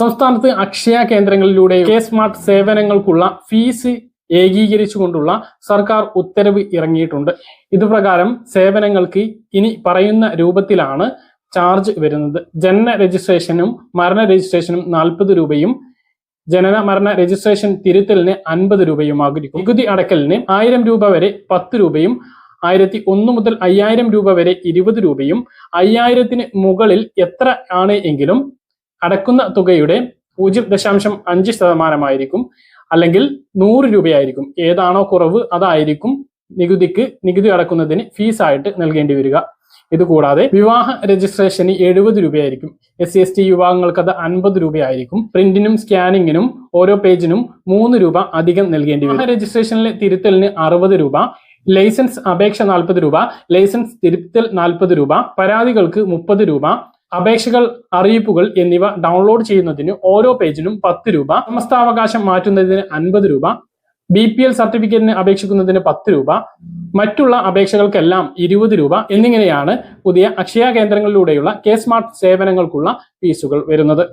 സംസ്ഥാനത്ത് അക്ഷയ കേന്ദ്രങ്ങളിലൂടെ K smart സേവനങ്ങൾക്കുള്ള ഫീസ് ഏകീകരിച്ചുകൊണ്ടുള്ള സർക്കാർ ഉത്തരവ് ഇറങ്ങിയിട്ടുണ്ട്. ഇതുപ്രകാരം സേവനങ്ങൾക്ക് ഇനി പറയുന്ന രൂപത്തിലാണ് ചാർജ് വരുന്നത്. ജനന രജിസ്ട്രേഷനും മരണ രജിസ്ട്രേഷനും നാൽപ്പത് രൂപയും ജനന മരണ രജിസ്ട്രേഷൻ തിരുത്തലിന് അൻപത് രൂപയുമാകും നികുതി അടക്കലിന് ആയിരം രൂപ വരെ പത്ത് രൂപയും ആയിരത്തി ഒന്ന് മുതൽ അയ്യായിരം രൂപ വരെ ഇരുപത് രൂപയും അയ്യായിരത്തിന് മുകളിൽ എത്ര ആണ് എങ്കിലും അടക്കുന്ന തുകയുടെ പൂജ്യം ദശാംശം അഞ്ച് ശതമാനമായിരിക്കും അല്ലെങ്കിൽ നൂറ് രൂപയായിരിക്കും. ഏതാണോ കുറവ് അതായിരിക്കും നികുതിക്ക് നികുതി അടക്കുന്നതിന് ഫീസായിട്ട് നൽകേണ്ടി വരിക. ഇതുകൂടാതെ വിവാഹ രജിസ്ട്രേഷന് എഴുപത് രൂപയായിരിക്കും. എസ് സി എസ് ടി വിഭാഗങ്ങൾക്ക് അത് അൻപത് രൂപയായിരിക്കും. പ്രിന്റിനും സ്കാനിങ്ങിനും ഓരോ പേജിനും മൂന്ന് രൂപ അധികം നൽകേണ്ടി വരും. രജിസ്ട്രേഷനിലെ തിരുത്തലിന് അറുപത് രൂപ ലൈസൻസ് അപേക്ഷ നാൽപ്പത് രൂപ ലൈസൻസ് തിരുത്തൽ നാൽപ്പത് രൂപ പരാതികൾക്ക് മുപ്പത് രൂപ അപേക്ഷകൾ അറിയിപ്പുകൾ എന്നിവ ഡൗൺലോഡ് ചെയ്യുന്നതിന് ഓരോ പേജിനും പത്ത് രൂപ സമസ്താവകാശം മാറ്റുന്നതിന് അൻപത് രൂപ ബി പി എൽ സർട്ടിഫിക്കറ്റിന് അപേക്ഷിക്കുന്നതിന് പത്ത് രൂപ മറ്റുള്ള അപേക്ഷകൾക്കെല്ലാം ഇരുപത് രൂപ എന്നിങ്ങനെയാണ് പുതിയ അക്ഷയ കേന്ദ്രങ്ങളിലൂടെയുള്ള കെ സ്മാർട്ട് സേവനങ്ങൾക്കുള്ള ഫീസുകൾ വരുന്നത്.